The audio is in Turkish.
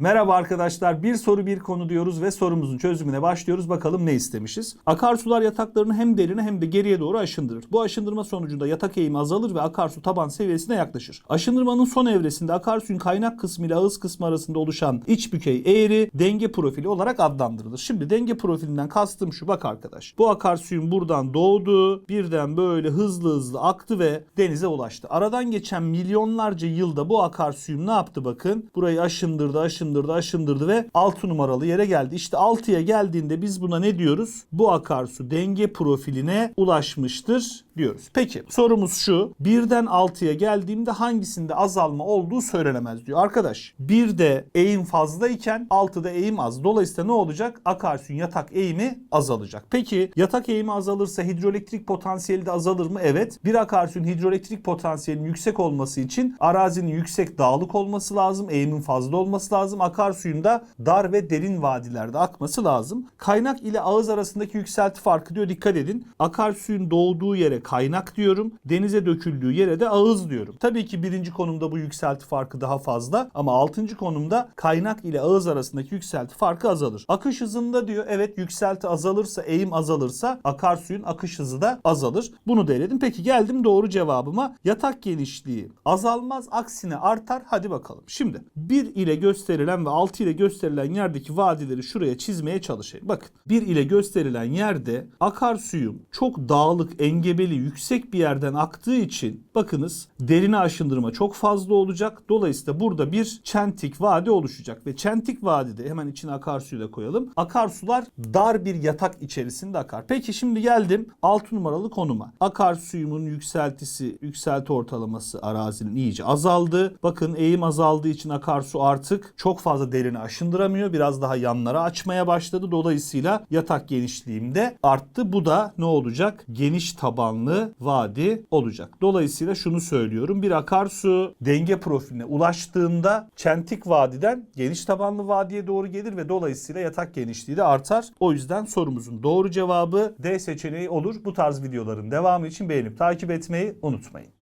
Merhaba arkadaşlar. Bir soru bir konu diyoruz ve sorumuzun çözümüne başlıyoruz. Bakalım ne istemişiz? Akarsular yataklarını hem derine hem de geriye doğru aşındırır. Bu aşındırma sonucunda yatak eğimi azalır ve akarsu taban seviyesine yaklaşır. Aşındırmanın son evresinde akarsuyun kaynak kısmı ile ağız kısmı arasında oluşan iç bükey eğri denge profili olarak adlandırılır. Şimdi denge profilinden kastım şu bak arkadaş. Bu akarsuyun buradan doğdu, birden böyle hızlı hızlı aktı ve denize ulaştı. Aradan geçen milyonlarca yılda bu akarsuyum ne yaptı bakın? Burayı aşındırdı, aşındırdı, aşındırdı ve 6 numaralı yere geldi. İşte 6'ya geldiğinde biz buna ne diyoruz? Bu akarsu denge profiline ulaşmıştır diyoruz. Peki sorumuz şu. Birden 6'ya geldiğimde hangisinde azalma olduğu söylenemez diyor. Arkadaş 1'de eğim fazlayken 6'da eğim az. Dolayısıyla ne olacak? Akarsuyun yatak eğimi azalacak. Peki yatak eğimi azalırsa hidroelektrik potansiyeli de azalır mı? Evet. Bir akarsuyun hidroelektrik potansiyelinin yüksek olması için arazinin yüksek dağlık olması lazım. Eğimin fazla olması lazım. Akarsuyun da dar ve derin vadilerde akması lazım. Kaynak ile ağız arasındaki yükselti farkı diyor. Dikkat edin. Akarsuyun doğduğu yere kaynak diyorum. Denize döküldüğü yere de ağız diyorum. Tabii ki birinci konumda bu yükselti farkı daha fazla ama altıncı konumda kaynak ile ağız arasındaki yükselti farkı azalır. Akış hızında diyor evet yükselti azalırsa eğim azalırsa akarsuyun akış hızı da azalır. Bunu da. Peki geldim doğru cevabıma. Yatak genişliği azalmaz aksine artar. Hadi bakalım. Şimdi 1 ile gösterilen ve 6 ile gösterilen yerdeki vadileri şuraya çizmeye çalışayım. Bakın 1 ile gösterilen yerde akarsuyum çok dağlık, engebeli, yüksek bir yerden aktığı için bakınız derine aşındırma çok fazla olacak. Dolayısıyla burada bir çentik vadi oluşacak ve çentik vadide hemen içine akarsuyu da koyalım. Akarsular dar bir yatak içerisinde akar. Peki şimdi geldim 6 numaralı konuma. Akarsuyumun yükseltisi, yükselti ortalaması arazinin iyice azaldı. Bakın eğim azaldığı için akarsu artık çok fazla derine aşındıramıyor. Biraz daha yanlara açmaya başladı. Dolayısıyla yatak genişliğim de arttı. Bu da ne olacak? Geniş tabanlı vadi olacak. Dolayısıyla şunu söylüyorum. Bir akarsu denge profiline ulaştığında çentik vadiden geniş tabanlı vadiye doğru gelir ve dolayısıyla yatak genişliği de artar. O yüzden sorumuzun doğru cevabı D seçeneği olur. Bu tarz videoların devamı için beğenip takip etmeyi unutmayın.